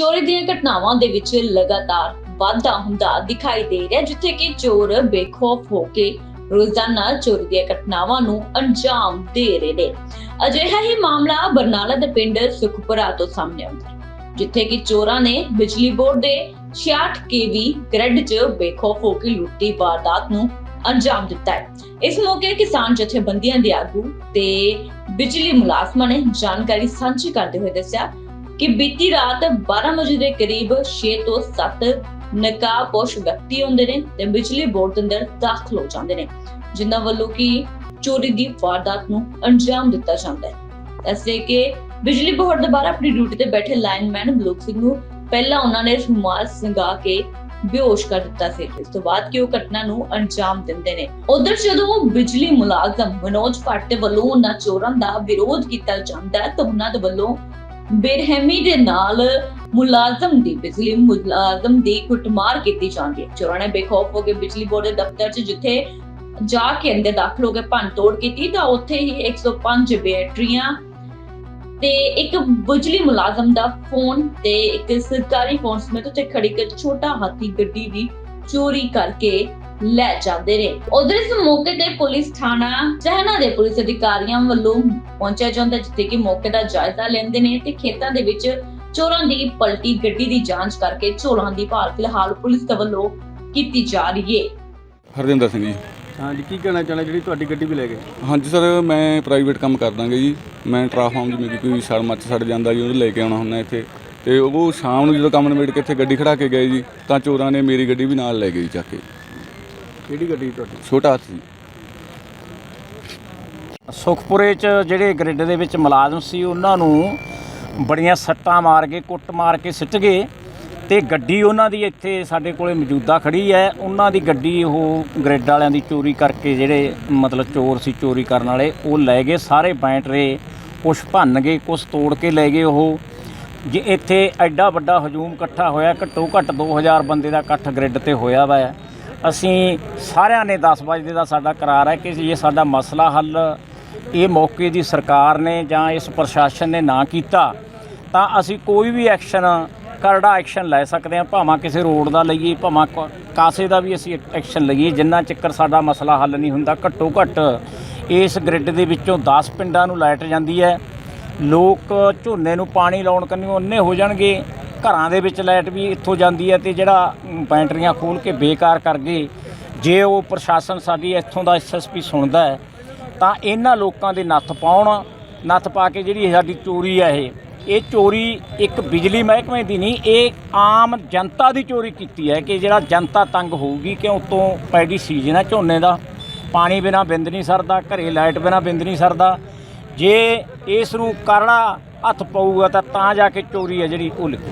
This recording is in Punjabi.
ਚੋਰੀ ਦੀਆਂ ਘਟਨਾਵਾਂ ਦੇ ਵਿੱਚ ਲਗਾਤਾਰ ਵਾਧਾ ਹੁੰਦਾ ਦਿਖਾਈ ਦੇ ਰਿਹਾ ਜਿੱਥੇ ਕਿ ਚੋਰ ਬੇਖੌਫ ਹੋ ਕੇ ਰੋਜ਼ਾਨਾ ਚੋਰੀ ਦੀਆਂ ਘਟਨਾਵਾਂ ਨੂੰ ਅੰਜਾਮ ਦੇ ਰਹੇ ਨੇ। ਅਜਿਹਾ ਹੀ ਮਾਮਲਾ ਬਰਨਾਲਾ ਦੇ ਪਿੰਡ ਸੁਖਪੁਰਾ ਤੋਂ ਸਾਹਮਣੇ ਆਉਂਦਾ ਜਿੱਥੇ ਕਿ ਚੋਰਾਂ ਨੇ ਬਿਜਲੀ ਬੋਰਡ ਦੇ 66 ਕੇਵੀ ਗ੍ਰਿਡ 'ਚ ਬੇਖੌਫ ਹੋ ਕੇ ਲੁੱਟੀ ਵਾਰਦਾਤ ਨੂੰ ਅੰਜਾਮ ਦਿੱਤਾ ਹੈ। ਇਸ ਮੌਕੇ ਕਿਸਾਨ ਜਥੇਬੰਦੀਆਂ ਦੇ ਆਗੂ ਤੇ ਬਿਜਲੀ ਮੁਲਾਜ਼ਮਾਂ ਨੇ ਜਾਣਕਾਰੀ ਸਾਂਝੀ ਕਰਦੇ ਹੋਏ ਦੱਸਿਆ ਕਿ ਬੀਤੀ ਰਾਤ 12 ਵਜੇ ਦੇ ਕਰੀਬ 6 ਤੋਂ 7 ਨਕਾਬਪੋਸ਼ ਵਿਅਕਤੀ ਹੁੰਦੇ ਨੇ ਤੇ ਬਿਜਲੀ ਬੋਰਡ ਦੇ ਅੰਦਰ ਦਾਖਲ ਹੋ ਜਾਂਦੇ ਨੇ, ਜਿਨ੍ਹਾਂ ਵੱਲੋਂ ਕਿ ਚੋਰੀ ਦੀ ਵਾਰਦਾਤ ਨੂੰ ਅੰਜਾਮ ਦਿੱਤਾ ਜਾਂਦਾ ਹੈ। ਦੱਸੇ ਕਿ ਬਿਜਲੀ ਬੋਰਡ ਦੁਬਾਰਾ ਆਪਣੀ ਡਿਊਟੀ ਤੇ ਬੈਠੇ ਲਾਈਨਮੈਨ ਬਲੂਕ ਸਿੰਘ ਨੂੰ ਪਹਿਲਾਂ ਉਹਨਾਂ ਨੇ ਰੁਮਾਲ ਸੰਗਾ ਕੇ ਬੇਹੋਸ਼ ਕਰ ਦਿੱਤਾ ਸੀ। ਇਸ ਤੋਂ ਬਾਅਦ ਕਿ ਉਹ ਘਟਨਾ ਨੂੰ ਅੰਜਾਮ ਦਿੰਦੇ ਨੇ। ਉਧਰ ਜਦੋਂ ਬਿਜਲੀ ਮੁਲਾਜ਼ਮ ਮਨੋਜ ਭੱਟ ਦੇ ਵੱਲੋਂ ਉਹਨਾਂ ਚੋਰਾਂ ਦਾ ਵਿਰੋਧ ਕੀਤਾ ਜਾਂਦਾ ਹੈ, ਤਾਂ ਉਹਨਾਂ ਦੇ ਵੱਲੋਂ ਬੇਰਹਿਮੀ ਦੇ ਨਾਲ ਮੁਲਾਜ਼ਮ ਦੀ, ਬਿਜਲੀ ਮੁਲਾਜ਼ਮ ਦੀ ਕੁੱਟਮਾਰ ਕੀਤੀ ਜਾਂਦੀ ਹੈ। ਚੋਰਾਂ ਨੇ ਬੇਖੌਫ ਹੋ ਕੇ ਬਿਜਲੀ ਬੋਰਡ ਦੇ ਦਫ਼ਤਰ 'ਚ ਜਿੱਥੇ ਜਾ ਕੇ ਅੰਦਰ ਦਾਖਲ ਹੋ ਕੇ ਭੰਨ ਤੋੜ ਕੀਤੀ ਤਾਂ ਉੱਥੇ ਹੀ 105 ਬੈਟਰੀਆਂ ਤੇ ਇੱਕ ਬਿਜਲੀ ਮੁਲਾਜ਼ਮ ਦਾ ਫੋਨ ਤੇ ਇੱਕ ਸਰਕਾਰੀ ਫੋਨ ਸਮੇਤ ਉੱਤੇ ਖੜੀ ਇੱਕ ਛੋਟਾ ਹਾਥੀ ਗੱਡੀ ਦੀ ਚੋਰੀ ਕਰਕੇ ਲੈ ਜਾਂਦੇ ਨੇ। ਉਧਰ ਇਸ ਮੌਕੇ ਤੇ ਪੁਲਿਸ ਥਾਣਾ ਜਹਨਾ ਦੇ ਪੁਲਿਸ ਅਧਿਕਾਰੀਆਂ ਵੱਲੋਂ ਪਹੁੰਚਿਆ ਜਾਂਦਾ ਜਿੱਥੇ ਕਿ ਮੌਕੇ ਦਾ ਜਾਇਜ਼ਾ ਲੈਂਦੇ ਨੇ ਤੇ ਖੇਤਾਂ ਦੇ ਵਿੱਚ ਚੋਰਾਂ ਦੀ ਪਲਟੀ ਗੱਡੀ ਦੀ ਜਾਂਚ ਕਰਕੇ ਚੋਰਾਂ ਦੀ ਭਾਲ ਫਿਲਹਾਲ ਪੁਲਿਸ ਦੇ ਵੱਲੋਂ ਕੀਤੀ ਜਾ ਰਹੀ ਹੈ। ਹਰਜਿੰਦਰ ਸਿੰਘ ਜੀ। ਹਾਂਜੀ ਕੀ ਕਹਿਣਾ ਚਾਹੁੰਦੇ ਜਿਹੜੀ ਤੁਹਾਡੀ ਗੱਡੀ ਵੀ ਲੈ ਗਏ? ਹਾਂਜੀ ਸਰ ਮੈਂ ਪ੍ਰਾਈਵੇਟ ਕੰਮ ਕਰਦਾਂਗਾ ਜੀ। ਮੈਂ ਟਰਾਫਾਰਮ ਜਿਵੇਂ ਕਿ ਕੋਈ ਸੜ ਮੱਚ ਸੜ ਜਾਂਦਾ ਜੀ ਉਹਨੂੰ ਲੈ ਕੇ ਆਉਣਾ ਹੁੰਦਾ ਇੱਥੇ। ਤੇ ਉਹ ਸ਼ਾਮ ਨੂੰ ਜਦੋਂ ਕੰਮ ਨਿਬੇੜ ਕੇ ਇੱਥੇ ਗੱਡੀ ਖੜਾ ਕੇ ਗਏ ਜੀ ਤਾਂ ਚੋਰਾਂ ਨੇ ਮੇਰੀ ਗੱਡੀ ਵੀ ਨਾਲ ਲੈ ਗਈ ਚੱਕ ਕੇ। ਕਿਹੜੀ ਗੱਡੀ ਤੁਹਾਡੀ? ਛੋਟਾ ਹਾਥੀ ਸੁਖਪੁਰੇ ਚ ਜਿਹੜੇ ਗ੍ਰਿਡ ਦੇ ਵਿੱਚ ਮੁਲਾਜ਼ਮ ਸੀ, ਉਹਨਾਂ ਨੂੰ ਬੜੀਆਂ ਸੱਟਾਂ ਮਾਰ ਕੇ, ਕੁੱਟ ਮਾਰ ਕੇ ਸਿੱਟ ਗਏ ਤੇ ਗੱਡੀ ਉਹਨਾਂ ਦੀ ਇੱਥੇ ਸਾਡੇ ਕੋਲੇ ਮੌਜੂਦਾ ਖੜੀ ਹੈ। ਉਹਨਾਂ ਦੀ ਗੱਡੀ ਉਹ ਗ੍ਰਿਡ ਵਾਲਿਆਂ ਦੀ ਚੋਰੀ ਕਰਕੇ ਜਿਹੜੇ ਮਤਲਬ ਚੋਰ ਸੀ, ਚੋਰੀ ਕਰਨ ਵਾਲੇ, ਉਹ ਲੈ ਗਏ। ਸਾਰੇ ਬੈਟਰੇ ਕੁਛ ਭੰਨ ਗਏ, ਕੁਛ ਤੋੜ ਕੇ ਲੈ ਗਏ ਉਹ। ਜੇ ਇੱਥੇ ਐਡਾ ਵੱਡਾ ਹਜੂਮ ਇਕੱਠਾ ਹੋਇਆ, ਘੱਟੋ ਘੱਟ 2000 ਬੰਦੇ ਦਾ ਇਕੱਠ ਗ੍ਰਿਡ ਤੇ ਹੋਇਆ ਵਾ ਅਸੀਂ ਸਾਰਿਆਂ ਨੇ 10 ਵਜੇ ਦਾ ਸਾਡਾ ਕਰਾਰ ਹੈ ਕਿ ਇਹ ਸਾਡਾ ਮਸਲਾ ਹੱਲ, ਇਹ ਮੌਕੇ ਦੀ ਸਰਕਾਰ ਨੇ ਜਾਂ ਇਸ ਪ੍ਰਸ਼ਾਸਨ ਨੇ ਨਾ ਕੀਤਾ, ਤਾਂ ਅਸੀਂ ਕੋਈ ਵੀ ਐਕਸ਼ਨ, ਕਰੜਾ ਐਕਸ਼ਨ ਲੈ ਸਕਦੇ ਹਾਂ, ਭਾਵੇਂ ਕਿਸੇ ਰੋਡ ਦਾ ਲਈਏ, ਭਾਵੇਂ ਕ- ਕਾਸੇ ਦਾ ਵੀ ਅਸੀਂ ਐਕਸ਼ਨ ਲਈਏ, ਜਿੰਨਾ ਚੱਕਰ ਸਾਡਾ ਮਸਲਾ ਹੱਲ ਨਹੀਂ ਹੁੰਦਾ ਘੱਟੋ ਘੱਟ ਇਸ ਗ੍ਰਿਡ ਦੇ ਵਿੱਚੋਂ 10 ਪਿੰਡਾਂ ਨੂੰ ਲਾਈਟ ਜਾਂਦੀ ਹੈ, ਲੋਕ ਝੋਨੇ ਨੂੰ ਪਾਣੀ ਲਾਉਣ ਕੰਨਿਓ ਅੰਨੇ ਹੋ ਜਾਣਗੇ। ਘਰਾਂ ਦੇ ਵਿੱਚ ਲਾਈਟ ਵੀ ਇੱਥੋਂ ਜਾਂਦੀ ਹੈ ਤੇ ਜਿਹੜਾ ਅਮ, ਬੈਟਰੀਆਂ ਖੋਲ ਕੇ ਬੇਕਾਰ ਕਰ ਗਏ ਜੇ ਉਹ ਪ੍ਰਸ਼ਾਸਨ ਸਾਡੀ ਇੱਥੋਂ ਦਾ ਐਸਐਸਪੀ ਸੁਣਦਾ ਹੈ ਤਾਂ ਇਹਨਾਂ ਲੋਕਾਂ ਦੇ ਨੱਥ ਪਾਉਣ ਨੱਥ ਪਾ ਕੇ ਜਿਹੜੀ ਸਾਡੀ ਚੋਰੀ ਹੈ ਇਹ ਇਹ ਚੋਰੀ ਇੱਕ ਬਿਜਲੀ ਮਹਿਕਮੇ ਦੀ ਨਹੀਂ ਇਹ ਆਮ ਜਨਤਾ ਦੀ ਚੋਰੀ ਕੀਤੀ ਹੈ ਕਿ ਜਿਹੜਾ ਜਨਤਾ ਤੰਗ ਹੋਊਗੀ ਕਿ ਉਤੋਂ ਪੈਡੀ ਸੀਜ਼ਨ ਹੈ ਝੋਨੇ ਦਾ ਪਾਣੀ ਬਿਨਾ ਬਿੰਦ ਨਹੀਂ ਸਰਦਾ ਘਰੇ ਲਾਈਟ ਬਿਨਾ ਬਿੰਦ ਨਹੀਂ ਸਰਦਾ ਜੇ ਇਸ ਨੂੰ ਕਰੜਾ ਹੱਥ ਪਊਗਾ ਤਾਂ ਤਾਂ ਜਾ ਕੇ ਚੋਰੀ ਹੈ ਜਿਹੜੀ ਉਹ ਲਿਖੂ।